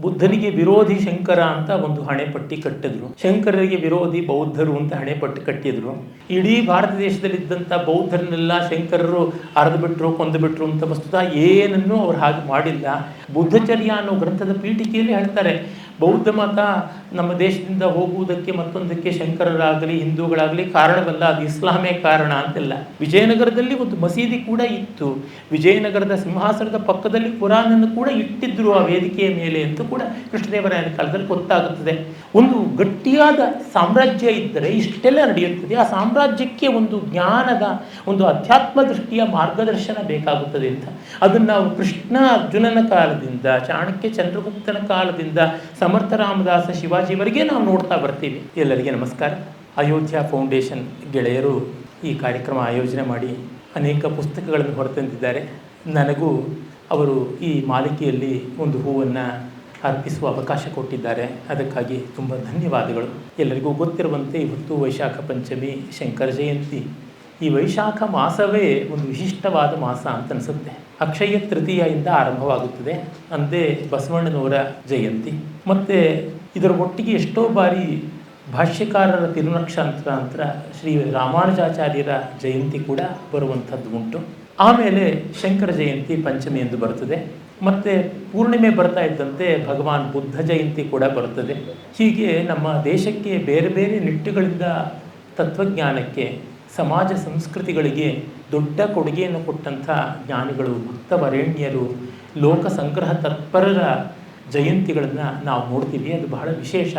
ಬುದ್ಧನಿಗೆ ವಿರೋಧಿ ಶಂಕರ ಅಂತ ಒಂದು ಹಣೆಪಟ್ಟಿ ಕಟ್ಟಿದ್ರು. ಶಂಕರರಿಗೆ ವಿರೋಧಿ ಬೌದ್ಧರು ಅಂತ ಹಣೆಪಟ್ಟಿ ಕಟ್ಟಿದ್ರು. ಇಡೀ ಭಾರತ ದೇಶದಲ್ಲಿದ್ದಂಥ ಬೌದ್ಧರನ್ನೆಲ್ಲ ಶಂಕರರು ಅರದು ಬಿಟ್ಟರು ಕೊಂದು ಬಿಟ್ಟರು ಅಂತ ವಸ್ತುತ ಏನನ್ನೂ ಅವ್ರು ಹಾಗೆ ಮಾಡಿಲ್ಲ. ಬುದ್ಧಚರ್ಯ ಅನ್ನೋ ಗ್ರಂಥದ ಪೀಠಿಕೆಯಲ್ಲಿ ಹೇಳ್ತಾರೆ. ಬೌದ್ಧ ಮತ ನಮ್ಮ ದೇಶದಿಂದ ಹೋಗುವುದಕ್ಕೆ ಮತ್ತೊಂದಕ್ಕೆ ಶಂಕರರಾಗಲಿ, ಹಿಂದೂಗಳಾಗಲಿ ಕಾರಣವಲ್ಲ, ಅದು ಇಸ್ಲಾಮೇ ಕಾರಣ ಅಂತಿಲ್ಲ. ವಿಜಯನಗರದಲ್ಲಿ ಒಂದು ಮಸೀದಿ ಕೂಡ ಇತ್ತು. ವಿಜಯನಗರದ ಸಿಂಹಾಸನದ ಪಕ್ಕದಲ್ಲಿ ಕುರಾನನ್ನು ಕೂಡ ಇಟ್ಟಿದ್ರು ಆ ವೇದಿಕೆಯ ಮೇಲೆ ಅಂತ ಕೂಡ ಕೃಷ್ಣದೇವರಾಯನ ಕಾಲದಲ್ಲಿ ಗೊತ್ತಾಗುತ್ತದೆ. ಒಂದು ಗಟ್ಟಿಯಾದ ಸಾಮ್ರಾಜ್ಯ ಇದ್ದರೆ ಇಷ್ಟೆಲ್ಲ ನಡೆಯುತ್ತದೆ. ಆ ಸಾಮ್ರಾಜ್ಯಕ್ಕೆ ಒಂದು ಜ್ಞಾನದ, ಒಂದು ಅಧ್ಯಾತ್ಮ ದೃಷ್ಟಿಯ ಮಾರ್ಗದರ್ಶನ ಬೇಕಾಗುತ್ತದೆ ಅಂತ. ಅದನ್ನು ನಾವು ಕೃಷ್ಣ ಅರ್ಜುನನ ಕಾಲದಿಂದ, ಚಾಣಕ್ಯ ಚಂದ್ರಗುಪ್ತನ ಕಾಲದಿಂದ ಸಮರ್ಥ ರಾಮದಾಸ ಶಿವಾಜಿವರೆಗೆ ನಾವು ನೋಡ್ತಾ ಬರ್ತೀವಿ. ಎಲ್ಲರಿಗೆ ನಮಸ್ಕಾರ. ಅಯೋಧ್ಯ ಫೌಂಡೇಶನ್ ಗೆಳೆಯರು ಈ ಕಾರ್ಯಕ್ರಮ ಆಯೋಜನೆ ಮಾಡಿ ಅನೇಕ ಪುಸ್ತಕಗಳನ್ನು ಹೊರತಂದಿದ್ದಾರೆ. ನನಗೂ ಅವರು ಈ ಮಾಲಿಕೆಯಲ್ಲಿ ಒಂದು ಹೂವನ್ನು ಅರ್ಪಿಸುವ ಅವಕಾಶ ಕೊಟ್ಟಿದ್ದಾರೆ. ಅದಕ್ಕಾಗಿ ತುಂಬ ಧನ್ಯವಾದಗಳು. ಎಲ್ಲರಿಗೂ ಗೊತ್ತಿರುವಂತೆ ಇವತ್ತು ವೈಶಾಖ ಪಂಚಮಿ, ಶಂಕರ ಜಯಂತಿ. ಈ ವೈಶಾಖ ಮಾಸವೇ ಒಂದು ವಿಶಿಷ್ಟವಾದ ಮಾಸ ಅಂತ ಅನಿಸುತ್ತೆ ಅಕ್ಷಯ ತೃತೀಯದಿಂದ ಆರಂಭವಾಗುತ್ತದೆ. ಅಂದೇ ಬಸವಣ್ಣನವರ ಜಯಂತಿ. ಮತ್ತು ಇದರ ಒಟ್ಟಿಗೆ ಎಷ್ಟೋ ಬಾರಿ ಭಾಷ್ಯಕಾರರ ತಿರುನಕ್ಷಾಂತರ ಶ್ರೀ ರಾಮಾನುಜಾಚಾರ್ಯರ ಜಯಂತಿ ಕೂಡ ಬರುವಂಥದ್ದು ಉಂಟು. ಆಮೇಲೆ ಶಂಕರ ಜಯಂತಿ ಪಂಚಮಿ ಎಂದು ಬರ್ತದೆ. ಮತ್ತು ಪೂರ್ಣಿಮೆ ಬರ್ತಾ ಇದ್ದಂತೆ ಭಗವಾನ್ ಬುದ್ಧ ಜಯಂತಿ ಕೂಡ ಬರುತ್ತದೆ ಹೀಗೆ ನಮ್ಮ ದೇಶಕ್ಕೆ ಬೇರೆ ಬೇರೆ ನಿಟ್ಟುಗಳಿಂದ ತತ್ವಜ್ಞಾನಕ್ಕೆ, ಸಮಾಜ ಸಂಸ್ಕೃತಿಗಳಿಗೆ ದೊಡ್ಡ ಕೊಡುಗೆಯನ್ನು ಕೊಟ್ಟಂಥ ಜ್ಞಾನಿಗಳು ಭಕ್ತವರೇಣ್ಯರು ಲೋಕ ಸಂಗ್ರಹ ತತ್ಪರರ ಜಯಂತಿಗಳನ್ನು ನಾವು ನೋಡ್ತೀವಿ. ಅದು ಬಹಳ ವಿಶೇಷ.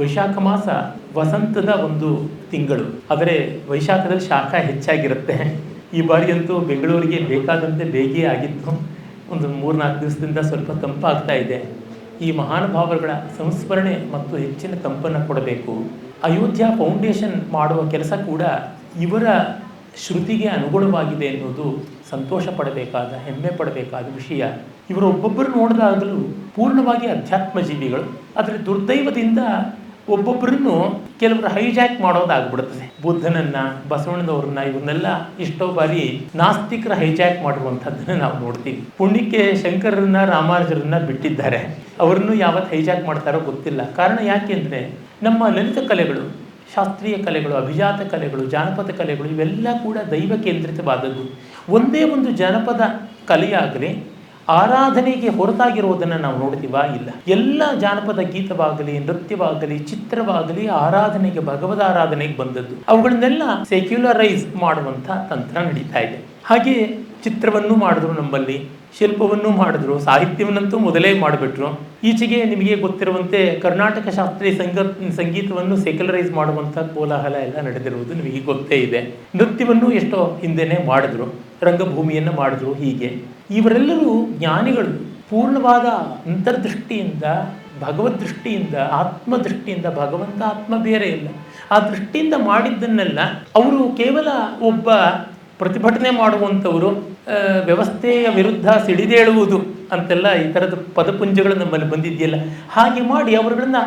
ವೈಶಾಖ ಮಾಸ ವಸಂತದ ಒಂದು ತಿಂಗಳು. ಆದರೆ ವೈಶಾಖದಲ್ಲಿ ಶಾಖ ಹೆಚ್ಚಾಗಿರುತ್ತೆ. ಈ ಬಾರಿಯಂತೂ ಬೆಂಗಳೂರಿಗೆ ಬೇಕಾದಂತೆ ಬೇಗೆ ಆಗಿತ್ತು. ಒಂದು ಮೂರ್ನಾಲ್ಕು ದಿವಸದಿಂದ ಸ್ವಲ್ಪ ತಂಪಾಗ್ತಾ ಇದೆ. ಈ ಮಹಾನುಭಾವರುಗಳ ಸಂಸ್ಮರಣೆ ಮತ್ತು ಹೆಚ್ಚಿನ ತಂಪನ್ನು ಕೊಡಬೇಕು. ಅಯೋಧ್ಯ ಫೌಂಡೇಶನ್ ಮಾಡುವ ಕೆಲಸ ಕೂಡ ಇವರ ಶ್ರುತಿಗೆ ಅನುಗುಣವಾಗಿದೆ ಎನ್ನುವುದು ಸಂತೋಷ ಪಡಬೇಕಾದ, ಹೆಮ್ಮೆ ಪಡಬೇಕಾದ ವಿಷಯ. ಇವರು ಒಬ್ಬೊಬ್ಬರು ನೋಡಿದಾಗಲೂ ಪೂರ್ಣವಾಗಿ ಅಧ್ಯಾತ್ಮ ಜೀವಿಗಳು ಆದರೆ ದುರ್ದೈವದಿಂದ ಒಬ್ಬೊಬ್ಬರನ್ನು ಕೆಲವರು ಹೈಜಾಕ್ ಮಾಡೋದಾಗ್ಬಿಡುತ್ತದೆ. ಬುದ್ಧನನ್ನ, ಬಸವಣ್ಣನವ್ರನ್ನ, ಇವನ್ನೆಲ್ಲ ಎಷ್ಟೋ ಬಾರಿ ನಾಸ್ತಿಕರ ಹೈಜಾಕ್ ಮಾಡುವಂಥದ್ದನ್ನು ನಾವು ನೋಡ್ತೀವಿ. ಪುಣ್ಯಕ್ಕೆ ಶಂಕರರನ್ನ, ರಾಮಾನುಜರನ್ನ ಬಿಟ್ಟಿದ್ದಾರೆ. ಅವರನ್ನು ಯಾವತ್ತು ಹೈಜಾಕ್ ಮಾಡ್ತಾರೋ ಗೊತ್ತಿಲ್ಲ. ಕಾರಣ ಯಾಕೆಂದರೆ ನಮ್ಮ ಲಲಿತ ಕಲೆಗಳು ಶಾಸ್ತ್ರೀಯ ಕಲೆಗಳು, ಅಭಿಜಾತ ಕಲೆಗಳು, ಜಾನಪದ ಕಲೆಗಳು ಇವೆಲ್ಲ ಕೂಡ ದೈವ ಕೇಂದ್ರಿತವಾದದ್ದು. ಒಂದೇ ಒಂದು ಜಾನಪದ ಕಲೆಯಾಗಲಿ, ಆರಾಧನೆಗೆ ಹೊರತಾಗಿರುವುದನ್ನು ನಾವು ನೋಡ್ತೀವಾ? ಇಲ್ಲ. ಎಲ್ಲ ಜಾನಪದ ಗೀತವಾಗಲಿ, ನೃತ್ಯವಾಗಲಿ, ಚಿತ್ರವಾಗಲಿ ಆರಾಧನೆಗೆ, ಭಗವದ ಆರಾಧನೆಗೆ ಬಂದದ್ದು. ಅವುಗಳನ್ನೆಲ್ಲ ಸೆಕ್ಯುಲರೈಸ್ ಮಾಡುವಂಥ ತಂತ್ರ ನಡೀತಾ ಇದೆ. ಹಾಗೆ ಚಿತ್ರವನ್ನು ಮಾಡಿದ್ರು ನಮ್ಮಲ್ಲಿ, ಶಿಲ್ಪವನ್ನು ಮಾಡಿದ್ರು, ಸಾಹಿತ್ಯವನ್ನಂತೂ ಮೊದಲೇ ಮಾಡಿಬಿಟ್ರು. ಈಚೆಗೆ ನಿಮಗೆ ಗೊತ್ತಿರುವಂತೆ ಕರ್ನಾಟಕ ಶಾಸ್ತ್ರೀಯ ಸಂಗ, ಸಂಗೀತವನ್ನು ಸೆಕ್ಯುಲರೈಸ್ ಮಾಡುವಂಥ ಕೋಲಾಹಲ ಎಲ್ಲ ನಡೆದಿರುವುದು ನಿಮಗೆ ಗೊತ್ತೇ ಇದೆ. ನೃತ್ಯವನ್ನು ಎಷ್ಟೋ ಹಿಂದೆನೇ ಮಾಡಿದ್ರು, ರಂಗಭೂಮಿಯನ್ನು ಮಾಡಿದ್ರು ಹೀಗೆ. ಇವರೆಲ್ಲರೂ ಜ್ಞಾನಿಗಳು. ಪೂರ್ಣವಾದ ಅಂತರ್ದೃಷ್ಟಿಯಿಂದ, ಭಗವದ್ ದೃಷ್ಟಿಯಿಂದ, ಆತ್ಮದೃಷ್ಟಿಯಿಂದ ಭಗವಂತ ಆತ್ಮ ಬೇರೆ ಇಲ್ಲ. ಆ ದೃಷ್ಟಿಯಿಂದ ಮಾಡಿದ್ದನ್ನೆಲ್ಲ ಅವರು ಕೇವಲ ಒಬ್ಬ ಪ್ರತಿಭಟನೆ ಮಾಡುವಂಥವರು ವ್ಯವಸ್ಥೆಯ ವಿರುದ್ಧ ಸಿಡಿದೇಳುವುದು ಅಂತೆಲ್ಲ ಈ ಥರದ ಪದಪುಂಜಗಳು ನಮ್ಮಲ್ಲಿ ಬಂದಿದೆಯಲ್ಲ. ಹಾಗೆ ಮಾಡಿ ಅವರುಗಳನ್ನು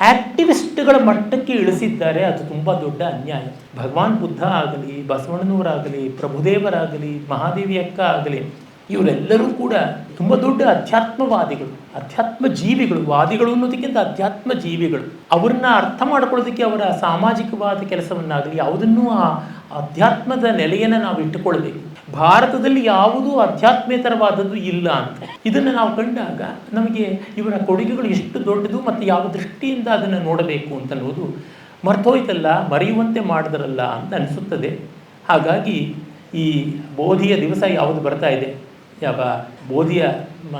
ಆ್ಯಕ್ಟಿವಿಸ್ಟ್ಗಳ ಮಟ್ಟಕ್ಕೆ ಇಳಿಸಿದ್ದಾರೆ. ಅದು ತುಂಬ ದೊಡ್ಡ ಅನ್ಯಾಯ. ಭಗವಾನ್ ಬುದ್ಧ ಆಗಲಿ, ಬಸವಣ್ಣನವರಾಗಲಿ, ಪ್ರಭುದೇವರಾಗಲಿ, ಮಹಾದೇವಿ ಅಕ್ಕ ಆಗಲಿ ಇವರೆಲ್ಲರೂ ಕೂಡ ತುಂಬ ದೊಡ್ಡ ಅಧ್ಯಾತ್ಮವಾದಿಗಳು ಅಧ್ಯಾತ್ಮ ಜೀವಿಗಳು ವಾದಿಗಳು ಅನ್ನೋದಕ್ಕಿಂತ ಅಧ್ಯಾತ್ಮ ಜೀವಿಗಳು ಅವ್ರನ್ನ ಅರ್ಥ ಮಾಡ್ಕೊಳ್ಳೋದಕ್ಕೆ ಅವರ ಸಾಮಾಜಿಕವಾದ ಕೆಲಸವನ್ನಾಗಲಿ ಯಾವುದನ್ನು ಆ ಅಧ್ಯಾತ್ಮದ ನೆಲೆಯನ್ನು ನಾವು ಇಟ್ಟುಕೊಳ್ಬೇಕು ಭಾರತದಲ್ಲಿ ಯಾವುದೂ ಅಧ್ಯಾತ್ಮೇತರವಾದದ್ದು ಇಲ್ಲ ಅಂತ. ಇದನ್ನು ನಾವು ಕಂಡಾಗ ನಮಗೆ ಇವರ ಕೊಡುಗೆಗಳು ಎಷ್ಟು ದೊಡ್ಡದು ಮತ್ತು ಯಾವ ದೃಷ್ಟಿಯಿಂದ ಅದನ್ನು ನೋಡಬೇಕು ಅಂತ ಅನ್ನೋದು ಮರ್ತೋಯ್ತಲ್ಲ, ಮರೆಯುವಂತೆ ಮಾಡಿದ್ರಲ್ಲ ಅಂತ ಅನಿಸುತ್ತದೆ. ಹಾಗಾಗಿ ಈ ಬೋಧಿಯ ದಿವಸ ಯಾವುದು ಬರ್ತಾ ಇದೆ? ಯಾವ ಬೋಧಿಯ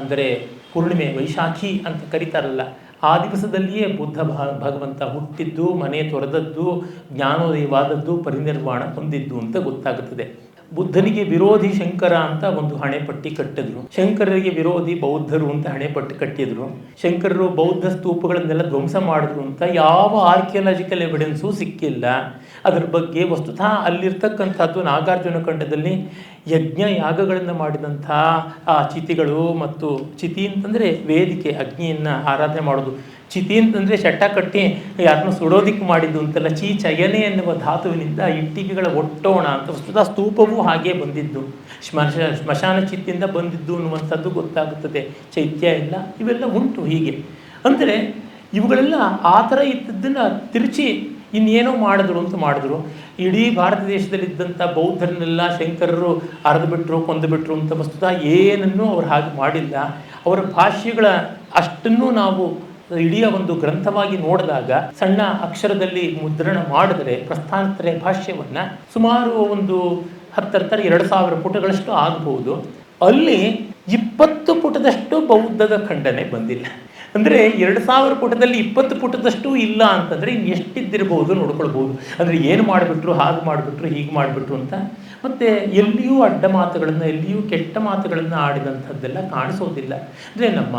ಅಂದರೆ ಪೂರ್ಣಿಮೆ ವೈಶಾಖಿ ಅಂತ ಕರೀತಾರಲ್ಲ, ಆ ದಿವಸದಲ್ಲಿಯೇ ಬುದ್ಧ ಭಗವಂತ ಹುಟ್ಟಿದ್ದು, ಮನೆ ತೊರೆದದ್ದು, ಜ್ಞಾನೋದಯವಾದದ್ದು, ಪರಿನಿರ್ವಾಣ ಹೊಂದಿದ್ದು ಅಂತ ಗೊತ್ತಾಗುತ್ತದೆ. ಬುದ್ಧನಿಗೆ ವಿರೋಧಿ ಶಂಕರ ಅಂತ ಒಂದು ಹಣೆಪಟ್ಟಿ ಕಟ್ಟಿದ್ರು. ಶಂಕರರಿಗೆ ವಿರೋಧಿ ಬೌದ್ಧರು ಅಂತ ಹಣೆಪಟ್ಟಿ ಕಟ್ಟಿದ್ರು. ಶಂಕರರು ಬೌದ್ಧ ಸ್ತೂಪಗಳನ್ನೆಲ್ಲ ಧ್ವಂಸ ಮಾಡಿದ್ರು ಅಂತ ಯಾವ ಆರ್ಕಿಯಾಲಜಿಕಲ್ ಎವಿಡೆನ್ಸು ಸಿಕ್ಕಿಲ್ಲ. ಅದರ ಬಗ್ಗೆ ವಸ್ತುತಃ ಅಲ್ಲಿರ್ತಕ್ಕಂಥದ್ದು ನಾಗಾರ್ಜುನ ಖಂಡದಲ್ಲಿ ಯಜ್ಞ ಯಾಗಗಳನ್ನು ಮಾಡಿದಂಥ, ಆ, ಚಿತಿಗಳು ಮತ್ತು ಚಿತಿ ಅಂತಂದರೆ ವೇದಿಕೆ, ಅಗ್ನಿಯನ್ನು ಆರಾಧನೆ ಮಾಡೋದು. ಚಿತಿ ಅಂತಂದರೆ ಚಟ್ಟ ಕಟ್ಟಿ ಯಾರನ್ನೂ ಸುಡೋದಿಕ್ಕೆ ಮಾಡಿದ್ದು ಅಂತಲ್ಲ ಚೀ ಚಯನೆ ಎನ್ನುವ ಧಾತುವಿನಿಂದ ಇಟ್ಟಿಗೆಗಳ ಒಟ್ಟೋಣ ಅಂತ ವಸ್ತುತಃ ಸ್ತೂಪವೂ ಹಾಗೆ ಬಂದಿದ್ದು. ಶ್ಮಶ ಸ್ಮಶಾನ ಚಿತ್ತಿಂದ ಬಂದಿದ್ದು ಅನ್ನುವಂಥದ್ದು ಗೊತ್ತಾಗುತ್ತದೆ. ಚೈತ್ಯ ಇಲ್ಲ, ಇವೆಲ್ಲ ಉಂಟು ಹೀಗೆ. ಅಂದರೆ ಇವುಗಳೆಲ್ಲ ಆ ಥರ ಇದ್ದದ್ದನ್ನು ತಿರುಚಿ ಇನ್ನೇನೋ ಮಾಡಿದ್ರು ಅಂತ ಮಾಡಿದ್ರು. ಇಡೀ ಭಾರತ ದೇಶದಲ್ಲಿದ್ದಂಥ ಬೌದ್ಧರನ್ನೆಲ್ಲ ಶಂಕರರು ಅರೆದುಬಿಟ್ರು ಕೊಂದುಬಿಟ್ರು ಅಂತ ವಸ್ತುತ ಏನನ್ನೂ ಅವ್ರು ಹಾಗೆ ಮಾಡಿಲ್ಲ. ಅವರ ಭಾಷೆಗಳ ಅಷ್ಟನ್ನು ನಾವು ಇಡೀ ಒಂದು ಗ್ರಂಥವಾಗಿ ನೋಡಿದಾಗ ಸಣ್ಣ ಅಕ್ಷರದಲ್ಲಿ ಮುದ್ರಣ ಮಾಡಿದರೆ ಪ್ರಸ್ಥಾನತ್ರಯ ಭಾಷ್ಯವನ್ನು ಸುಮಾರು ಒಂದು ಹತ್ತರ ಎರಡು ಸಾವಿರ ಪುಟಗಳಷ್ಟು ಆಗಬಹುದು ಅಲ್ಲಿ ಇಪ್ಪತ್ತು ಪುಟದಷ್ಟು ಬೌದ್ಧದ ಖಂಡನೆ ಬಂದಿಲ್ಲ. ಅಂದರೆ ಎರಡು ಸಾವಿರ ಪುಟದಲ್ಲಿ ಇಪ್ಪತ್ತು ಪುಟದಷ್ಟು ಇಲ್ಲ ಅಂತಂದರೆ ಇನ್ನು ಎಷ್ಟಿದ್ದಿರ್ಬೋದು ನೋಡ್ಕೊಳ್ಬೋದು. ಅಂದರೆ ಏನು ಮಾಡಿಬಿಟ್ರು, ಹಾಗೆ ಮಾಡಿಬಿಟ್ರು, ಹೀಗೆ ಮಾಡಿಬಿಟ್ರು ಅಂತ. ಮತ್ತು ಎಲ್ಲಿಯೂ ಅಡ್ಡ ಮಾತುಗಳನ್ನು, ಎಲ್ಲಿಯೂ ಕೆಟ್ಟ ಮಾತುಗಳನ್ನು ಆಡಿದಂಥದ್ದೆಲ್ಲ ಕಾಣಿಸೋದಿಲ್ಲ. ಅಂದರೆ ನಮ್ಮ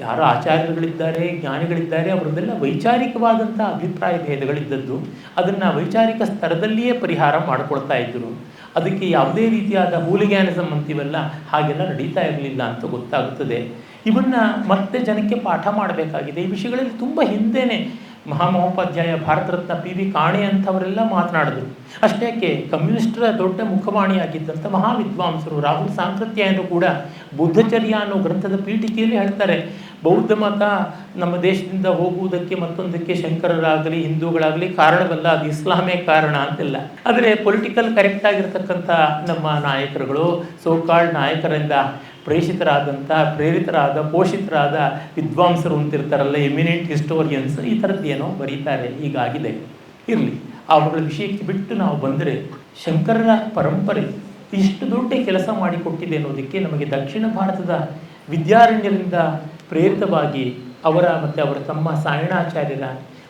ಯಾರು ಆಚಾರ್ಯರುಗಳಿದ್ದಾರೆ, ಜ್ಞಾನಿಗಳಿದ್ದಾರೆ, ಅವರದೆಲ್ಲ ವೈಚಾರಿಕವಾದಂಥ ಅಭಿಪ್ರಾಯ ಭೇದಗಳಿದ್ದದ್ದು. ಅದನ್ನು ವೈಚಾರಿಕ ಸ್ತರದಲ್ಲಿಯೇ ಪರಿಹಾರ ಮಾಡಿಕೊಳ್ತಾ ಇದ್ದರು. ಅದಕ್ಕೆ ಯಾವುದೇ ರೀತಿಯಾದ ಹೂಲಿಗ್ಯಾನಿಸಮ್ ಅಂತೀವಲ್ಲ ಹಾಗೆಲ್ಲ ನಡೀತಾ ಇರಲಿಲ್ಲ ಅಂತ ಗೊತ್ತಾಗುತ್ತದೆ. ಇವನ್ನ ಮತ್ತೆ ಜನಕ್ಕೆ ಪಾಠ ಮಾಡಬೇಕಾಗಿದೆ. ಈ ವಿಷಯಗಳಲ್ಲಿ ತುಂಬ ಹಿಂದೆನೆ ಮಹಾಮಹೋಪಾಧ್ಯಾಯ ಭಾರತ ರತ್ನ ಪಿ ವಿ ಕಾಣೆ ಅಂಥವರೆಲ್ಲ ಮಾತನಾಡಿದ್ರು. ಅಷ್ಟೇಕೆ ಕಮ್ಯುನಿಸ್ಟರ ದೊಡ್ಡ ಮುಖವಾಣಿಯಾಗಿದ್ದಂಥ ಮಹಾವಿದ್ವಾಂಸರು ರಾಹುಲ್ ಸಾಂಕೃತ್ಯನು ಕೂಡ ಬುದ್ಧಚರ್ಯ ಅನ್ನೋ ಗ್ರಂಥದ ಪೀಠಿಕೆಯಲ್ಲಿ ಹೇಳ್ತಾರೆ. ಬೌದ್ಧ ಮತ ನಮ್ಮ ದೇಶದಿಂದ ಹೋಗುವುದಕ್ಕೆ ಮತ್ತೊಂದಕ್ಕೆ ಶಂಕರರಾಗಲಿ, ಹಿಂದೂಗಳಾಗಲಿ ಕಾರಣವಲ್ಲ, ಅದು ಇಸ್ಲಾಮೇ ಕಾರಣ ಅಂತಿಲ್ಲ. ಆದರೆ ಪೊಲಿಟಿಕಲ್ ಕರೆಕ್ಟ್ ಆಗಿರ್ತಕ್ಕಂಥ ನಮ್ಮ ನಾಯಕರುಗಳು ಸೋಕಾಳ್ ನಾಯಕರಿಂದ ಪ್ರೇಷಿತರಾದಂಥ, ಪ್ರೇರಿತರಾದ, ಪೋಷಿತರಾದ ವಿದ್ವಾಂಸರು ಅಂತಿರ್ತಾರಲ್ಲ ಎಮಿನೆಂಟ್ ಹಿಸ್ಟೋರಿಯನ್ಸ್ ಈ ಥರದ್ದೇನೋ ಬರೀತಾರೆ ಈಗಾಗಿದೆ ಇರಲಿ ಅವುಗಳ ವಿಷಯಕ್ಕೆ ಬಿಟ್ಟು ನಾವು ಬಂದರೆ ಶಂಕರರ ಪರಂಪರೆ ಇಷ್ಟು ದೊಡ್ಡ ಕೆಲಸ ಮಾಡಿಕೊಟ್ಟಿದೆ ಅನ್ನೋದಕ್ಕೆ ನಮಗೆ ದಕ್ಷಿಣ ಭಾರತದ ವಿದ್ಯಾರಣ್ಯರಿಂದ ಪ್ರೇರಿತವಾಗಿ ಅವರ ಮತ್ತು ಅವರ ತಮ್ಮ ಸಾಯಣಾಚಾರ್ಯರ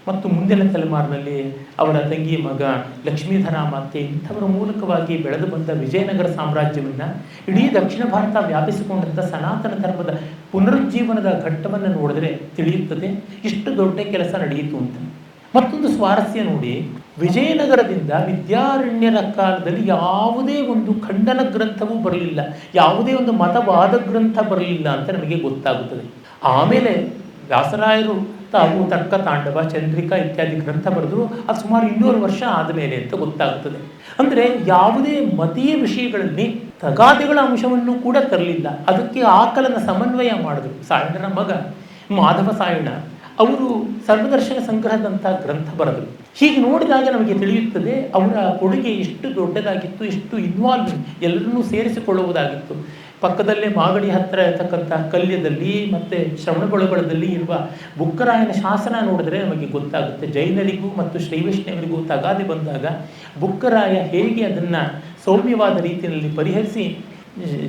ಮತ್ತು ಮುಂದಿನ ತಲೆಮಾರಿನಲ್ಲಿ ಅವರ ತಂಗಿ ಮಗ ಲಕ್ಷ್ಮೀಧರ ಮಾತೆ ಇಂಥವರ ಮೂಲಕವಾಗಿ ಬೆಳೆದು ಬಂದ ವಿಜಯನಗರ ಸಾಮ್ರಾಜ್ಯವನ್ನು ಇಡೀ ದಕ್ಷಿಣ ಭಾರತ ವ್ಯಾಪಿಸಿಕೊಂಡಂಥ ಸನಾತನ ಧರ್ಮದ ಪುನರುಜ್ಜೀವನದ ಘಟ್ಟವನ್ನು ನೋಡಿದ್ರೆ ತಿಳಿಯುತ್ತದೆ, ಇಷ್ಟು ದೊಡ್ಡ ಕೆಲಸ ನಡೆಯಿತು ಅಂತ. ಮತ್ತೊಂದು ಸ್ವಾರಸ್ಯ ನೋಡಿ, ವಿಜಯನಗರದಿಂದ ವಿದ್ಯಾರಣ್ಯರ ಕಾಲದಲ್ಲಿ ಯಾವುದೇ ಒಂದು ಖಂಡನ ಗ್ರಂಥವೂ ಬರಲಿಲ್ಲ, ಯಾವುದೇ ಒಂದು ಮತವಾದ ಗ್ರಂಥ ಬರಲಿಲ್ಲ ಅಂತ ನಮಗೆ ಗೊತ್ತಾಗುತ್ತದೆ. ಆಮೇಲೆ ವ್ಯಾಸರಾಯರು ತಾವು ತರ್ಕ ತಾಂಡವ, ಚಂದ್ರಿಕಾ ಇತ್ಯಾದಿ ಗ್ರಂಥ ಬರೆದ್ರು ಅದು ಸುಮಾರು ಇನ್ನೂರು ವರ್ಷ ಆದಮೇಲೆ ಅಂತ ಗೊತ್ತಾಗುತ್ತದೆ. ಅಂದರೆ ಯಾವುದೇ ಮತೀಯ ವಿಷಯಗಳಲ್ಲಿ ತಗಾದೆಗಳ ಅಂಶವನ್ನು ಕೂಡ ತರಲಿಲ್ಲ. ಅದಕ್ಕೆ ಆಕಲನ ಸಮನ್ವಯ ಮಾಡಿದ್ರು. ಸಾಯಣನ ಮಗ ಮಾಧವ ಸಾಯಣ ಅವರು ಸರ್ವದರ್ಶನ ಸಂಗ್ರಹದಂಥ ಗ್ರಂಥ ಬರೆದರು. ಹೀಗೆ ನೋಡಿದಾಗ ನಮಗೆ ತಿಳಿಯುತ್ತದೆ ಅವರ ಕೊಡುಗೆ ಎಷ್ಟು ದೊಡ್ಡದಾಗಿತ್ತು, ಎಷ್ಟು ಇನ್ವಾಲ್ವ್ ಎಲ್ಲರನ್ನೂ ಸೇರಿಸಿಕೊಳ್ಳುವುದಾಗಿತ್ತು. ಪಕ್ಕದಲ್ಲೇ ಮಾಗಡಿ ಹತ್ತಿರ ಇರತಕ್ಕಂಥ ಕಲ್ಯದಲ್ಲಿ ಮತ್ತು ಶ್ರವಣಬೆಳಗೊಳದಲ್ಲಿ ಇರುವ ಬುಕ್ಕರಾಯನ ಶಾಸನ ನೋಡಿದ್ರೆ ನಮಗೆ ಗೊತ್ತಾಗುತ್ತೆ. ಜೈನರಿಗೂ ಮತ್ತು ಶ್ರೀವೈಷ್ಣವರಿಗೂ ತಗಾದೆ ಬಂದಾಗ ಬುಕ್ಕರಾಯ ಹೇಗೆ ಅದನ್ನು ಸೌಮ್ಯವಾದ ರೀತಿಯಲ್ಲಿ ಪರಿಹರಿಸಿ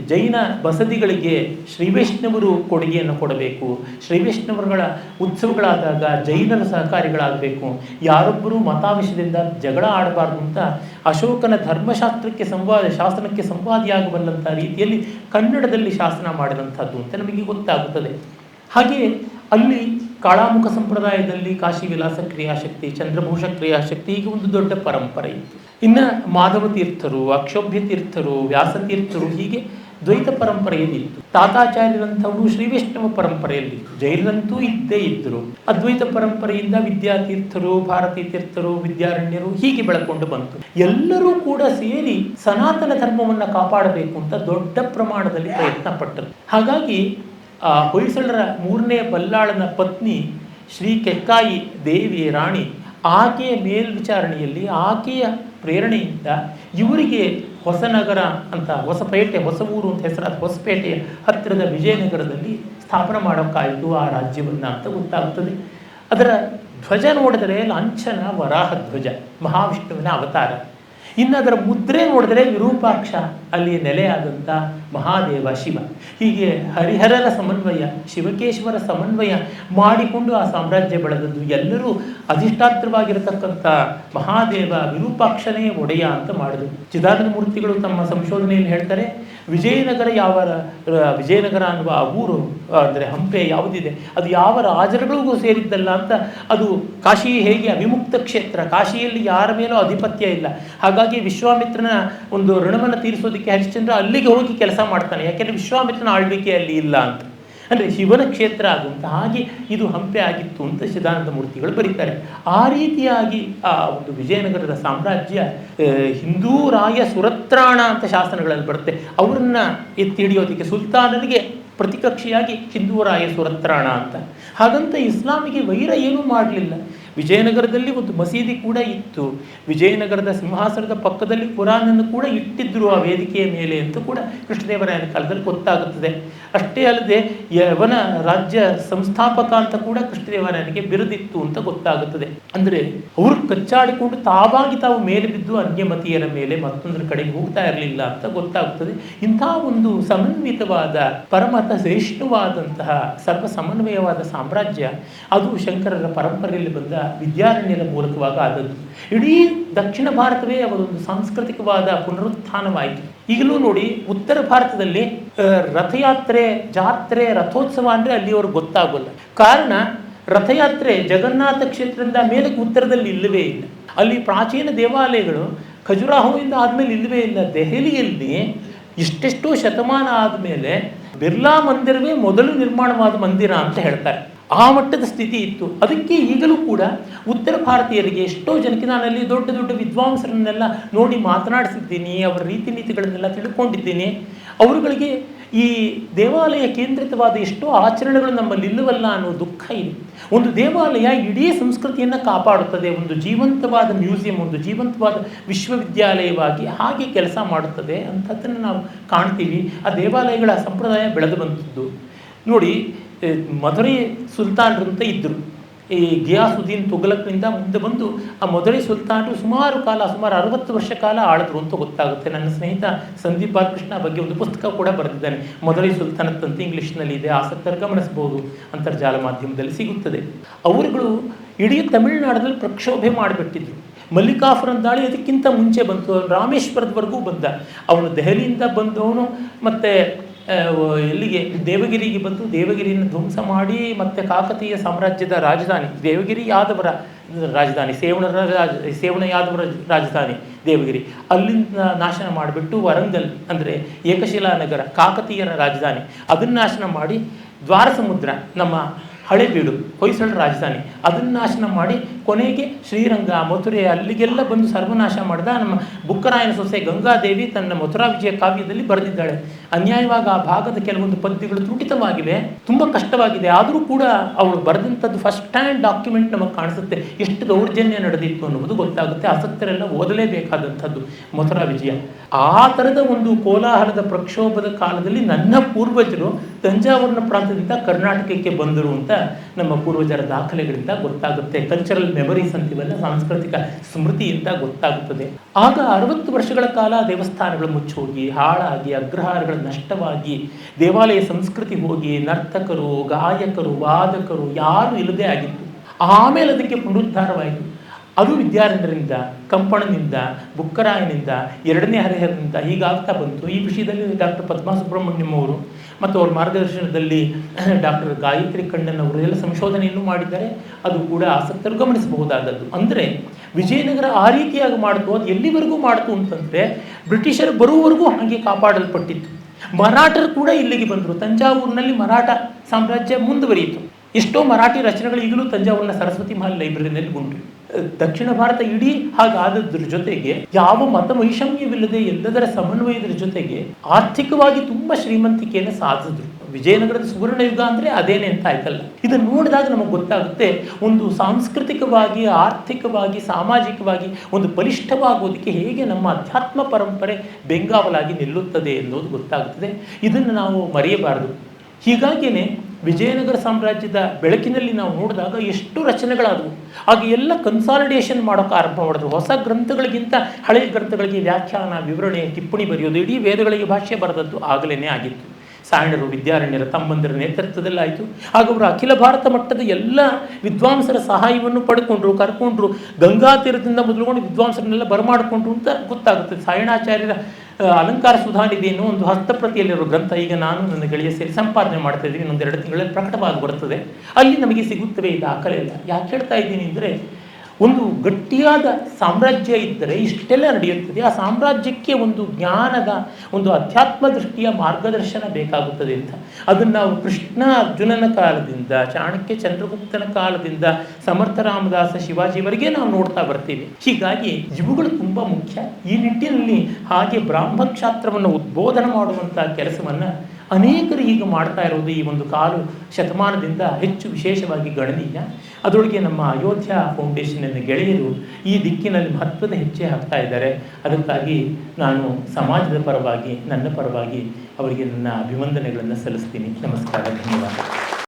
ಜೈನ ಬಸದಿಗಳಿಗೆ ಶ್ರೀವೈಷ್ಣವರು ಕೊಡುಗೆಯನ್ನು ಕೊಡಬೇಕು. ಶ್ರೀವೈಷ್ಣವರುಗಳ ಉತ್ಸವಗಳಾದಾಗ ಜೈನರ ಸಹಕಾರಿಗಳಾಗಬೇಕು. ಯಾರೊಬ್ಬರೂ ಮತಾವಿಷದಿಂದ ಜಗಳ ಆಡಬಾರ್ದು ಅಂತ ಅಶೋಕನ ಧರ್ಮಶಾಸ್ತ್ರಕ್ಕೆ ಸಂವಾದ, ಶಾಸನಕ್ಕೆ ಸಂವಾದಿಯಾಗಬಲ್ಲಂಥ ರೀತಿಯಲ್ಲಿ ಕನ್ನಡದಲ್ಲಿ ಶಾಸನ ಮಾಡಿದಂಥದ್ದು ಅಂತ ನಮಗೆ ಗೊತ್ತಾಗುತ್ತದೆ. ಹಾಗೆಯೇ ಅಲ್ಲಿ ಕಾಳಾಮುಖ ಸಂಪ್ರದಾಯದಲ್ಲಿ ಕಾಶಿ ವಿಲಾಸ ಕ್ರಿಯಾಶಕ್ತಿ, ಚಂದ್ರಭೂಷ ಕ್ರಿಯಾಶಕ್ತಿ ಹೀಗೆ ಒಂದು ದೊಡ್ಡ ಪರಂಪರೆ ಇತ್ತು. ಇನ್ನು ಮಾಧವ ತೀರ್ಥರು, ಅಕ್ಷೋಭ್ಯ ತೀರ್ಥರು ವ್ಯಾಸತೀರ್ಥರು ಹೀಗೆ ದ್ವೈತ ಪರಂಪರೆಯಲ್ಲಿತ್ತು. ತಾತಾಚಾರ್ಯರಂಥವರು ಶ್ರೀ ವೈಷ್ಣವ ಪರಂಪರೆಯಲ್ಲಿ ಜೈಲರಂತೂ ಇದ್ದೇ ಇದ್ದರು. ಅದ್ವೈತ ಪರಂಪರೆಯಿಂದ ವಿದ್ಯಾತೀರ್ಥರು, ಭಾರತೀ ತೀರ್ಥರು, ವಿದ್ಯಾರಣ್ಯರು ಹೀಗೆ ಬೆಳಕೊಂಡು ಬಂತು. ಎಲ್ಲರೂ ಕೂಡ ಸೇರಿ ಸನಾತನ ಧರ್ಮವನ್ನು ಕಾಪಾಡಬೇಕು ಅಂತ ದೊಡ್ಡ ಪ್ರಮಾಣದಲ್ಲಿ ಪ್ರಯತ್ನ ಪಟ್ಟರು ಹಾಗಾಗಿ ಆ ಹೊಯ್ಸಳರ ಮೂರನೇ ಬಲ್ಲಾಳನ ಪತ್ನಿ ಶ್ರೀ ಕೆಕ್ಕಾಯಿ ದೇವಿ ರಾಣಿ, ಆಕೆಯ ಮೇಲ್ವಿಚಾರಣೆಯಲ್ಲಿ ಆಕೆಯ ಪ್ರೇರಣೆಯಿಂದ ಇವರಿಗೆ ಹೊಸನಗರ ಅಂತ, ಹೊಸಪೇಟೆ ಹೊಸ ಊರು ಅಂತ ಹೆಸರಾದ ಹೊಸಪೇಟೆಯ ಹತ್ತಿರದ ವಿಜಯನಗರದಲ್ಲಿ ಸ್ಥಾಪನೆ ಮಾಡೋಕ್ಕಾಯಿತು ಆ ರಾಜ್ಯವನ್ನು ಅಂತ ಗೊತ್ತಾಗುತ್ತದೆ. ಅದರ ಧ್ವಜ ನೋಡಿದರೆ ಲಾಂಛನ, ವರಾಹ ಧ್ವಜ, ಮಹಾವಿಷ್ಣುವಿನ ಅವತಾರ. ಇನ್ನು ಅದರ ಮುದ್ರೆ ನೋಡಿದ್ರೆ ವಿರೂಪಾಕ್ಷ ಅಲ್ಲಿ ನೆಲೆಯಾದಂಥ ಮಹಾದೇವ ಶಿವ. ಹೀಗೆ ಹರಿಹರರ ಸಮನ್ವಯ, ಶಿವಕೇಶ್ವರ ಸಮನ್ವಯ ಮಾಡಿಕೊಂಡು ಆ ಸಾಮ್ರಾಜ್ಯ ಬೆಳೆದದ್ದು ಎಲ್ಲರೂ ಅಧಿಷ್ಠಾತ್ರವಾಗಿರತಕ್ಕಂಥ ಮಹಾದೇವ ವಿರೂಪಾಕ್ಷನೇ ಒಡೆಯ ಅಂತ ಮಾಡಿದರು. ಚಿದಾನಂದ ಮೂರ್ತಿಗಳು ತಮ್ಮ ಸಂಶೋಧನೆಯಲ್ಲಿ ಹೇಳ್ತಾರೆ ವಿಜಯನಗರ ಯಾವ ವಿಜಯನಗರ ಅನ್ನುವ ಆ ಊರು ಅಂದರೆ ಹಂಪೆ ಯಾವುದಿದೆ, ಅದು ಯಾವ ರಾಜರುಗಳಿಗೂ ಸೇರಿದ್ದಲ್ಲ ಅಂತ ಅದು ಕಾಶಿ ಹೇಗೆ ಅವಿಮುಕ್ತ ಕ್ಷೇತ್ರ, ಕಾಶಿಯಲ್ಲಿ ಯಾರ ಮೇಲೂ ಆಧಿಪತ್ಯ ಇಲ್ಲ. ಹಾಗಾಗಿ ವಿಶ್ವಾಮಿತ್ರನ ಒಂದು ಋಣವನ್ನು ತೀರಿಸೋದಕ್ಕೆ ಹರಿಶ್ಚಂದ್ರ ಅಲ್ಲಿಗೆ ಹೋಗಿ ಕೆಲಸ ಮಾಡ್ತಾನೆ. ಯಾಕೆಂದರೆ ವಿಶ್ವಾಮಿತ್ರನ ಆಳ್ವಿಕೆ ಅಲ್ಲಿ ಇಲ್ಲ ಅಂತ. ಅಂದರೆ ಶಿವನ ಕ್ಷೇತ್ರ ಅಂತ ಹಾಗೆ ಇದು ಹಂಪೆ ಆಗಿತ್ತು ಅಂತ ಸಿದ್ಧಾನಂದ ಮೂರ್ತಿಗಳು ಬರೀತಾರೆ. ಆ ರೀತಿಯಾಗಿ ಆ ಒಂದು ವಿಜಯನಗರದ ಸಾಮ್ರಾಜ್ಯ ಹಿಂದೂ ರಾಯ ಸುರತ್ರಾಣ ಅಂತ ಶಾಸನಗಳಲ್ಲಿ ಬರುತ್ತೆ. ಅವರನ್ನ ಎತ್ತಿ ಹಿಡಿಯೋದಕ್ಕೆ ಸುಲ್ತಾನನಿಗೆ ಪ್ರತಿಕಕ್ಷಿಯಾಗಿ ಹಿಂದೂ ರಾಯ ಸುರತ್ರಾಣ ಅಂತ. ಹಾಗಂತ ಇಸ್ಲಾಮಿಗೆ ವೈರ ಏನೂ ಮಾಡಲಿಲ್ಲ. ವಿಜಯನಗರದಲ್ಲಿ ಒಂದು ಮಸೀದಿ ಕೂಡ ಇತ್ತು. ವಿಜಯನಗರದ ಸಿಂಹಾಸನದ ಪಕ್ಕದಲ್ಲಿ ಕುರಾನನ್ನು ಕೂಡ ಇಟ್ಟಿದ್ದರು ಆ ವೇದಿಕೆಯ ಮೇಲೆ ಅಂತ ಕೂಡ ಕೃಷ್ಣದೇವರಾಯನ ಕಾಲದಲ್ಲಿ ಗೊತ್ತಾಗುತ್ತದೆ. ಅಷ್ಟೇ ಅಲ್ಲದೆ ಯವನ ರಾಜ್ಯ ಸಂಸ್ಥಾಪಕ ಅಂತ ಕೂಡ ಕೃಷ್ಣದೇವರಾಯನಿಗೆ ಬಿರುದಿತ್ತು ಅಂತ ಗೊತ್ತಾಗುತ್ತದೆ. ಅಂದರೆ ಅವರು ಕಚ್ಚಾಡಿಕೊಂಡು ತಾವಾಗಿ ತಾವು ಮೇಲೆ ಬಿದ್ದು ಅನ್ಯಮತಿಯರ ಮೇಲೆ ಮತ್ತೊಂದರ ಕಡೆಗೆ ಹೋಗ್ತಾ ಇರಲಿಲ್ಲ ಅಂತ ಗೊತ್ತಾಗುತ್ತದೆ. ಇಂಥ ಒಂದು ಸಮನ್ವಿತವಾದ ಪರಮತ ಶ್ರೇಷ್ಠವಾದಂತಹ ಸರ್ವ ಸಮನ್ವಯವಾದ ಸಾಮ್ರಾಜ್ಯ ಅದು ಶಂಕರರ ಪರಂಪರೆಯಲ್ಲಿ ಬಂದ ವಿದ್ಯಾರಣ್ಯರ ಮೂಲಕವಾಗಿ ಆದದ್ದು. ಇಡೀ ದಕ್ಷಿಣ ಭಾರತವೇ ಅವರೊಂದು ಸಾಂಸ್ಕೃತಿಕವಾದ ಪುನರುತ್ಥಾನವಾಯಿತು. ಈಗಲೂ ನೋಡಿ, ಉತ್ತರ ಭಾರತದಲ್ಲಿ ರಥಯಾತ್ರೆ, ಜಾತ್ರೆ, ರಥೋತ್ಸವ ಅಂದರೆ ಅಲ್ಲಿಯವ್ರಿಗೆ ಗೊತ್ತಾಗೋಲ್ಲ. ಕಾರಣ, ರಥಯಾತ್ರೆ ಜಗನ್ನಾಥ ಕ್ಷೇತ್ರದಿಂದ ಮೇಲಕ್ಕೆ ಉತ್ತರದಲ್ಲಿ ಇಲ್ಲವೇ ಇಲ್ಲ. ಅಲ್ಲಿ ಪ್ರಾಚೀನ ದೇವಾಲಯಗಳು ಖಜುರಾಹೋಯಿಂದ ಆದಮೇಲೆ ಇಲ್ಲವೇ ಇಲ್ಲ. ದೆಹಲಿಯಲ್ಲಿ ಇಷ್ಟೆಷ್ಟೋ ಶತಮಾನ ಆದಮೇಲೆ ಬಿರ್ಲಾ ಮಂದಿರವೇ ಮೊದಲು ನಿರ್ಮಾಣವಾದ ಮಂದಿರ ಅಂತ ಹೇಳ್ತಾರೆ. ಆ ಮಟ್ಟದ ಸ್ಥಿತಿ ಇತ್ತು. ಅದಕ್ಕೆ ಈಗಲೂ ಕೂಡ ಉತ್ತರ ಭಾರತೀಯರಿಗೆ ಎಷ್ಟೋ ಜನಕ್ಕೆ ನಾನಲ್ಲಿ ದೊಡ್ಡ ದೊಡ್ಡ ವಿದ್ವಾಂಸರನ್ನೆಲ್ಲ ನೋಡಿ ಮಾತನಾಡಿಸಿದ್ದೀನಿ, ಅವರ ರೀತಿ ನೀತಿಗಳನ್ನೆಲ್ಲ ತಿಳ್ಕೊಂಡಿದ್ದೀನಿ. ಅವರುಗಳಿಗೆ ಈ ದೇವಾಲಯ ಕೇಂದ್ರಿತವಾದ ಎಷ್ಟೋ ಆಚರಣೆಗಳು ನಮ್ಮಲ್ಲಿಲ್ಲವಲ್ಲ ಅನ್ನೋ ದುಃಖ ಇದೆ. ಒಂದು ದೇವಾಲಯ ಇಡೀ ಸಂಸ್ಕೃತಿಯನ್ನು ಕಾಪಾಡುತ್ತದೆ, ಒಂದು ಜೀವಂತವಾದ ಮ್ಯೂಸಿಯಂ, ಒಂದು ಜೀವಂತವಾದ ವಿಶ್ವವಿದ್ಯಾಲಯವಾಗಿ ಹಾಗೆ ಕೆಲಸ ಮಾಡುತ್ತದೆ ಅಂಥದ್ದನ್ನು ನಾವು ಕಾಣ್ತೀವಿ. ಆ ದೇವಾಲಯಗಳ ಸಂಪ್ರದಾಯ ಬೆಳೆದು ಬಂದದ್ದು. ನೋಡಿ ಮಧುರೈ ಸುಲ್ತಾನರು ಅಂತ ಇದ್ದರು ಈ ಗಿಯಾಸುದ್ದೀನ್ ತುಘಲಕ್ನಿಂದ ಮುಂದೆ ಬಂದು ಆ ಮಧುರೈ ಸುಲ್ತಾನರು ಸುಮಾರು ಕಾಲ, ಸುಮಾರು ಅರವತ್ತು ವರ್ಷ ಕಾಲ ಆಳಿದ್ರು ಅಂತ ಗೊತ್ತಾಗುತ್ತೆ. ನನ್ನ ಸ್ನೇಹಿತ ಸಂದೀಪ್ ಬಾಲಕೃಷ್ಣ ಬಗ್ಗೆ ಒಂದು ಪುಸ್ತಕ ಕೂಡ ಬರೆದಿದ್ದಾನೆ. ಮಧುರೈ ಸುಲ್ತಾನದಂತೆ ಇಂಗ್ಲೀಷ್ನಲ್ಲಿ ಇದೆ, ಆಸಕ್ತರು ಗಮನಿಸಬಹುದು, ಅಂತರ್ಜಾಲ ಮಾಧ್ಯಮದಲ್ಲಿ ಸಿಗುತ್ತದೆ. ಅವರುಗಳು ಇಡೀ ತಮಿಳುನಾಡಲ್ಲಿ ಪ್ರಕ್ಷೋಭೆ ಮಾಡಿಬಿಟ್ಟಿದ್ರು. ಮಲ್ಲಿಕಾಫುರನ್ ದಾಳಿ ಅದಕ್ಕಿಂತ ಮುಂಚೆ ಬಂತು. ರಾಮೇಶ್ವರದವರೆಗೂ ಬಂದ. ಅವನು ದೆಹಲಿಯಿಂದ ಬಂದವನು, ಮತ್ತು ಎಲ್ಲಿಗೆ ದೇವಗಿರಿಗೆ ಬಂದು ದೇವಗಿರಿಯನ್ನು ಧ್ವಂಸ ಮಾಡಿ ಮತ್ತೆ ಕಾಕತೀಯ ಸಾಮ್ರಾಜ್ಯದ ರಾಜಧಾನಿ, ದೇವಗಿರಿ ಯಾದವರ ರಾಜಧಾನಿ, ಸೇವಣರ ರಾಜ, ಸೇವಣ ಯಾದವರ ರಾಜಧಾನಿ ದೇವಗಿರಿ. ಅಲ್ಲಿಂದ ನಾಶನ ಮಾಡಿಬಿಟ್ಟು ವರಂಗಲ್ ಅಂದರೆ ಏಕಶಿಲಾ ನಗರ, ಕಾಕತೀಯರ ರಾಜಧಾನಿ. ಅದನ್ನು ನಾಶನ ಮಾಡಿ ದ್ವಾರ ಸಮುದ್ರ ನಮ್ಮ ಹಳೆಬೀಡು, ಹೊಯ್ಸಳ ರಾಜಧಾನಿ. ಅದನ್ನು ನಾಶನ ಮಾಡಿ ಕೊನೆಗೆ ಶ್ರೀರಂಗ, ಮಥುರೆ, ಅಲ್ಲಿಗೆಲ್ಲ ಬಂದು ಸರ್ವನಾಶ ಮಾಡಿದ ನಮ್ಮ ಬುಕ್ಕರಾಯನ ಸೊಸೆ ಗಂಗಾದೇವಿ ತನ್ನ ಮಥುರಾ ವಿಜಯ ಕಾವ್ಯದಲ್ಲಿ ಬರೆದಿದ್ದಾಳೆ. ಅನ್ಯಾಯವಾಗಿ ಆ ಭಾಗದ ಕೆಲವೊಂದು ಪದ್ಯಗಳು ತ್ರುಟಿತವಾಗಿವೆ, ತುಂಬ ಕಷ್ಟವಾಗಿದೆ. ಆದರೂ ಕೂಡ ಅವಳು ಬರೆದಂಥದ್ದು ಫಸ್ಟ್ ಹ್ಯಾಂಡ್ ಡಾಕ್ಯುಮೆಂಟ್ ನಮಗೆ ಕಾಣಿಸುತ್ತೆ. ಎಷ್ಟು ದೌರ್ಜನ್ಯ ನಡೆದಿತ್ತು ಅನ್ನೋದು ಗೊತ್ತಾಗುತ್ತೆ. ಆಸಕ್ತರೆಲ್ಲ ಓದಲೇಬೇಕಾದಂಥದ್ದು ಮಥುರಾ ವಿಜಯ. ಆ ಥರದ ಒಂದು ಕೋಲಾಹಲದ ಪ್ರಕ್ಷೋಭದ ಕಾಲದಲ್ಲಿ ನನ್ನ ಪೂರ್ವಜರು ತಂಜಾವೂರಿನ ಪ್ರಾಂತದಿಂದ ಕರ್ನಾಟಕಕ್ಕೆ ಬಂದರು ಅಂತ ನಮ್ಮ ಪೂರ್ವಜರ ದಾಖಲೆಗಳಿಂದ ಗೊತ್ತಾಗುತ್ತೆ. ಕಲ್ಚರಲ್ ಮೆಮರೀಸ್ ಅಂತೀವಲ್ಲ, ಸಾಂಸ್ಕೃತಿಕ ಸ್ಮೃತಿಯಿಂದ ಗೊತ್ತಾಗುತ್ತದೆ. ಆಗ ಅರವತ್ತು ವರ್ಷಗಳ ಕಾಲ ದೇವಸ್ಥಾನಗಳು ಮುಚ್ಚೋಗಿ, ಹಾಳಾಗಿ, ಅಗ್ರಹಾರಗಳು ನಷ್ಟವಾಗಿ, ದೇವಾಲಯ ಸಂಸ್ಕೃತಿ ಹೋಗಿ ನರ್ತಕರು, ಗಾಯಕರು, ವಾದಕರು ಯಾರು ಇಲ್ಲದೆ ಆಗಿತ್ತು. ಆಮೇಲೆ ಅದಕ್ಕೆ ಪುನರುದ್ಧಾರವಾಯಿತು. ಅದು ವಿದ್ಯಾರಣ್ಯರಿಂದ ಕಂಪಣನಿಂದ, ಬುಕ್ಕರಾಯನಿಂದ, ಎರಡನೇ ಹರಿಹರನಿಂದ ಹೀಗಾಗ್ತಾ ಬಂತು. ಈ ವಿಷಯದಲ್ಲಿ ಡಾಕ್ಟರ್ ಪದ್ಮಾ ಸುಬ್ರಹ್ಮಣ್ಯಂ ಅವರು ಮತ್ತು ಅವ್ರ ಮಾರ್ಗದರ್ಶನದಲ್ಲಿ ಡಾಕ್ಟರ್ ಗಾಯತ್ರಿ ಕಣ್ಣನ್ ಅವರು ಎಲ್ಲ ಸಂಶೋಧನೆಯನ್ನು ಮಾಡಿದ್ದಾರೆ. ಅದು ಕೂಡ ಆಸಕ್ತರು ಗಮನಿಸಬಹುದಾದದ್ದು. ಅಂದರೆ ವಿಜಯನಗರ ಆ ರೀತಿಯಾಗಿ ಮಾಡ್ತು ಅದು ಎಲ್ಲಿವರೆಗೂ ಮಾಡ್ತು ಅಂತಂದರೆ ಬ್ರಿಟಿಷರು ಬರುವವರೆಗೂ ಹಾಗೆ ಕಾಪಾಡಲ್ಪಟ್ಟಿತ್ತು. ಮರಾಠರು ಕೂಡ ಇಲ್ಲಿಗೆ ಬಂದರು. ತಂಜಾವೂರಿನಲ್ಲಿ ಮರಾಠ ಸಾಮ್ರಾಜ್ಯ ಮುಂದುವರಿಯಿತು. ಎಷ್ಟೋ ಮರಾಠಿ ರಚನೆಗಳು ಈಗಲೂ ತಂಜಾವೂರಿನ ಸರಸ್ವತಿ ಮಹಲ್ ಲೈಬ್ರರಿನಲ್ಲಿ ಉಂಟು. ದಕ್ಷಿಣ ಭಾರತ ಇಡೀ ಹಾಗಾದದ್ರ ಜೊತೆಗೆ ಯಾವ ಮತ ವೈಷಮ್ಯವಿಲ್ಲದೆ ಎಲ್ಲದರ ಸಮನ್ವಯದ ಜೊತೆಗೆ ಆರ್ಥಿಕವಾಗಿ ತುಂಬ ಶ್ರೀಮಂತಿಕೆಯನ್ನು ಸಾಧಿಸಿದ್ರು. ವಿಜಯನಗರದ ಸುವರ್ಣ ಯುಗ ಅಂದರೆ ಅದೇನೆ ಅಂತ ಆಯ್ತಲ್ಲ. ಇದನ್ನು ನೋಡಿದಾಗ ನಮಗೆ ಗೊತ್ತಾಗುತ್ತೆ, ಒಂದು ಸಾಂಸ್ಕೃತಿಕವಾಗಿ, ಆರ್ಥಿಕವಾಗಿ, ಸಾಮಾಜಿಕವಾಗಿ ಒಂದು ಬಲಿಷ್ಠವಾಗೋದಕ್ಕೆ ಹೇಗೆ ನಮ್ಮ ಅಧ್ಯಾತ್ಮ ಪರಂಪರೆ ಬೆಂಗಾವಲಾಗಿ ನಿಲ್ಲುತ್ತದೆ ಎನ್ನುವುದು ಗೊತ್ತಾಗುತ್ತದೆ. ಇದನ್ನು ನಾವು ಮರೆಯಬಾರದು. ಹೀಗಾಗಿಯೇ ವಿಜಯನಗರ ಸಾಮ್ರಾಜ್ಯದ ಬೆಳಕಿನಲ್ಲಿ ನಾವು ನೋಡಿದಾಗ ಎಷ್ಟು ರಚನೆಗಳಾದವು. ಆಗ ಎಲ್ಲ ಕನ್ಸಾಲಿಡೇಷನ್ ಮಾಡೋಕೆ ಆರಂಭ ಮಾಡಿದ್ರು. ಹೊಸ ಗ್ರಂಥಗಳಿಗಿಂತ ಹಳೆಯ ಗ್ರಂಥಗಳಿಗೆ ವ್ಯಾಖ್ಯಾನ, ವಿವರಣೆ, ಟಿಪ್ಪಣಿ ಬರೆಯೋದು, ಇಡೀ ವೇದಗಳಿಗೆ ಭಾಷೆ ಬರೆದದ್ದು ಆಗಲೇ ಆಗಿತ್ತು. ಸಾಯಣರು, ವಿದ್ಯಾರಣ್ಯರ, ತಮ್ಮಂದಿರ ನೇತೃತ್ವದಲ್ಲಿ ಆಯಿತು ಆಗ ಅವರು ಅಖಿಲ ಭಾರತ ಮಟ್ಟದ ಎಲ್ಲ ವಿದ್ವಾಂಸರ ಸಹಾಯವನ್ನು ಪಡ್ಕೊಂಡ್ರು, ಕರ್ಕೊಂಡ್ರು, ಗಂಗಾ ತೀರದಿಂದ ಮೊದಲುಕೊಂಡು ವಿದ್ವಾಂಸರನ್ನೆಲ್ಲ ಬರಮಾಡಿಕೊಂಡ್ರು ಅಂತ ಗೊತ್ತಾಗುತ್ತೆ. ಸಾಯಣಾಚಾರ್ಯರ ಅಲಂಕಾರ ಸುಧಾನಿಧಿ ಅನ್ನೋ ಒಂದು ಹಸ್ತಪ್ರತಿಯಲ್ಲಿರೋ ಗ್ರಂಥ ಈಗ ನಾನು ನನ್ನ ಗೆಳೆಯ ಸೇರಿ ಸಂಪಾದನೆ ಮಾಡ್ತಾ ಇದ್ದೀನಿ. ಇನ್ನೊಂದು ಎರಡು ತಿಂಗಳಲ್ಲಿ ಪ್ರಕಟವಾಗಿ ಬರ್ತದೆ ಅಲ್ಲಿ ನಮಗೆ ಸಿಗುತ್ತವೆ ಈ ಕಲೆ ಇಲ್ಲ ಯಾಕೆ ಹೇಳ್ತಾ ಇದ್ದೀನಿ ಅಂದರೆ ಒಂದು ಗಟ್ಟಿಯಾದ ಸಾಮ್ರಾಜ್ಯ ಇದ್ದರೆ ಇಷ್ಟೆಲ್ಲ ನಡೆಯುತ್ತದೆ. ಆ ಸಾಮ್ರಾಜ್ಯಕ್ಕೆ ಒಂದು ಜ್ಞಾನದ, ಒಂದು ಅಧ್ಯಾತ್ಮ ದೃಷ್ಟಿಯ ಮಾರ್ಗದರ್ಶನ ಬೇಕಾಗುತ್ತದೆ ಅಂತ. ಅದನ್ನು ನಾವು ಕೃಷ್ಣ ಅರ್ಜುನನ ಕಾಲದಿಂದ, ಚಾಣಕ್ಯ ಚಂದ್ರಗುಪ್ತನ ಕಾಲದಿಂದ, ಸಮರ್ಥ ರಾಮದಾಸ ಶಿವಾಜಿವರೆಗೆ ನಾವು ನೋಡ್ತಾ ಬರ್ತೀವಿ. ಹೀಗಾಗಿ ಇವುಗಳು ತುಂಬ ಮುಖ್ಯ. ಈ ನಿಟ್ಟಿನಲ್ಲಿ ಹಾಗೆ ಬ್ರಾಹ್ಮಕ್ಷಾತ್ರವನ್ನು ಉದ್ಬೋಧನೆ ಮಾಡುವಂಥ ಕೆಲಸವನ್ನು ಅನೇಕರು ಈಗ ಮಾಡ್ತಾ ಇರೋದು ಈ ಒಂದು ಕಾಲು ಶತಮಾನದಿಂದ ಹೆಚ್ಚು ವಿಶೇಷವಾಗಿ ಗಣನೀಯ. ಅದರೊಳಗೆ ನಮ್ಮ ಅಯೋಧ್ಯ ಫೌಂಡೇಶನ್ನ ಗೆಳೆಯರು ಈ ದಿಕ್ಕಿನಲ್ಲಿ ಮಹತ್ವದ ಹೆಜ್ಜೆ ಹಾಕ್ತಾ ಇದ್ದಾರೆ. ಅದಕ್ಕಾಗಿ ನಾನು ಸಮಾಜದ ಪರವಾಗಿ, ನನ್ನ ಪರವಾಗಿ ಅವರಿಗೆ ನನ್ನ ಅಭಿವಂದನೆಗಳನ್ನು ಸಲ್ಲಿಸ್ತೀನಿ. ನಮಸ್ಕಾರ ಧನ್ಯವಾದ